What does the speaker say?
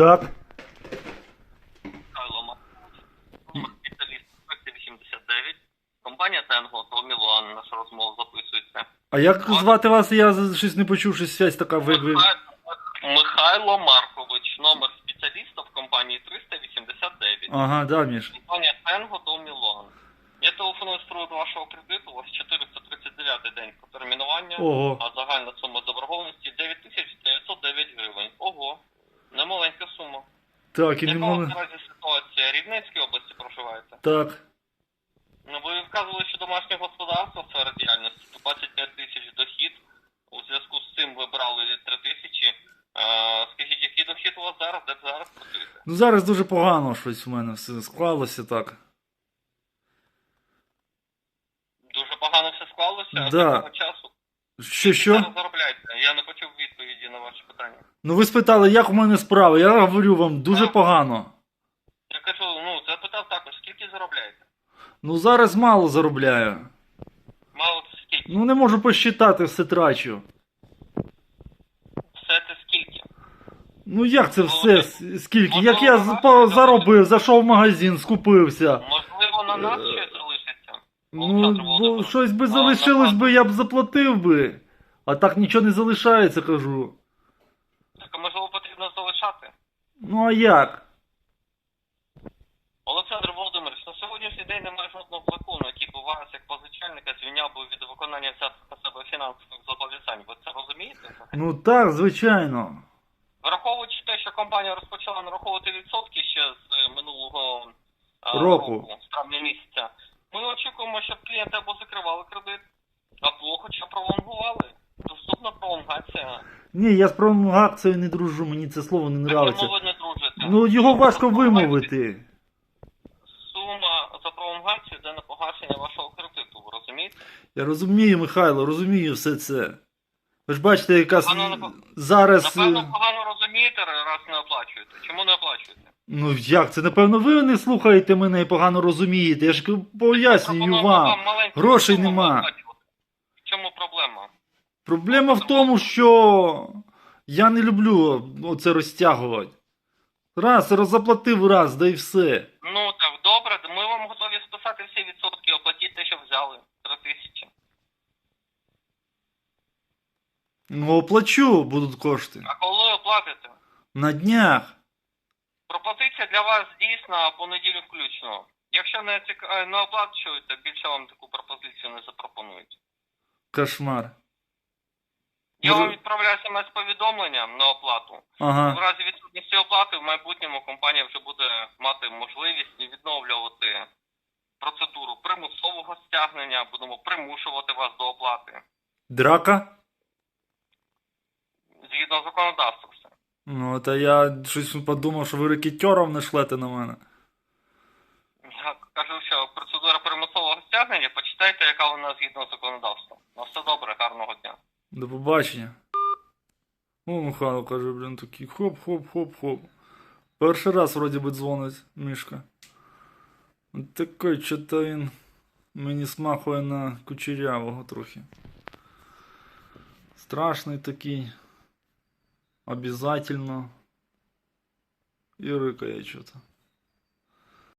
Так. Михайло Маркович, номер спеціаліст 289. Компанія Тенго, то Мілан, наша розмова записується. А як звати вас? Я щось не почув, щось связь така ви. ви... Михайло, Маркович, номер спеціаліста в компанії 389. Ага, да, Міш. Компанія Тенго до Мілан. Я телефоную з приводу вашого кредиту, у вас 439 день протермінування, Ого. а загальна сума заборгованості 9909 гривень. Ого, немаленька. Так, і не Яка могли. наразі ситуація? Рівненській області проживаєте? Так. Ну, ви вказували, що домашнє господарство сфера діяльності 25 тисяч дохід. У зв'язку з цим ви брали 3 тисячі. Е, скажіть, який дохід у вас зараз? Де зараз працюєте? Ну зараз дуже погано щось у мене все склалося так. Дуже погано все склалося, а Да. з якого часу? Що що? зараз заробляєте? Я не почув відповіді на ваше питання. Ну ви спитали, як у мене справи? Я говорю вам, дуже погано. Я кажу, ну, це питав також, скільки заробляєте? Ну зараз мало заробляю. Мало це скільки? Ну не можу посчитати, все трачу. Все це скільки? Ну як це все? С- Скільки? Ну, Як я ну, з- по- заробив, зайшов в магазин, скупився. Можливо, на нас Е, щось залишиться? Ну, Олександр бо Володимирович, щось би а, залишилось би, я б заплатив би. А так нічого не залишається, кажу. Так, можливо, потрібно залишати? Ну а як? Олександр Володимирович, на сьогоднішній день немає жодного закону, який би вас як позичальника звільняв би від виконання взятих на себе фінансових зобов'язань. Ви це розумієте? Ну так, звичайно. Враховуючи те, що компанія розпочала нараховувати відсотки ще з е, минулого е, Року. з травня місяця, ми очікуємо, щоб клієнти або закривали кредит, або хоча пролонгували. Доступна. Ні, я з промоакцією не дружу, мені це слово не Чому нравиться. ви не дружите? Ну його важко вимовити. Сума за пролонгацію йде на погашення вашого кредиту, ви розумієте? Я розумію, Михайло, розумію все це. Ви ж бачите, яка с- Погано не- зараз. е, Напевно, погано розумієте, раз не оплачуєте. Чому не оплачуєте? Ну як це? Напевно, ви не слухаєте мене і погано розумієте. Я ж пояснюю Пропонуємо вам. маленьку Грошей суму нема. оплачувати. Проблема? В тому, що я не люблю оце розтягувати. Раз, роззаплатив раз, да й все. Ну так, добре, ми вам готові списати всі відсотки, оплатіть те, що взяли. Три тисячі. Ну, оплачу будуть кошти. А коли оплатите? На днях. Пропозиція для вас дійсна по неділю включно. Якщо не, цік... е, не оплачуєте, більше вам таку пропозицію не запропонують. Кошмар. Я вам відправляю смс-повідомлення на оплату. В разі відсутності оплати в майбутньому компанія вже буде мати можливість відновлювати процедуру примусового стягнення, будемо примушувати вас до оплати. Драка? Згідно законодавства все. Ну, та я щось подумав, що ви рекетером не шлете на мене. Я кажу, що процедура примусового стягнення, почитайте, яка вона згідно законодавства. На все добре, гарного дня. До побачення. О, Михайло каже, блін, такий хоп-хоп-хоп-хоп. Перший раз вроді би дзвонить Мішка. Такий, що-то він мені смахує на кучерявого трохи. Страшний такий. Обязательно. І рикає що-то.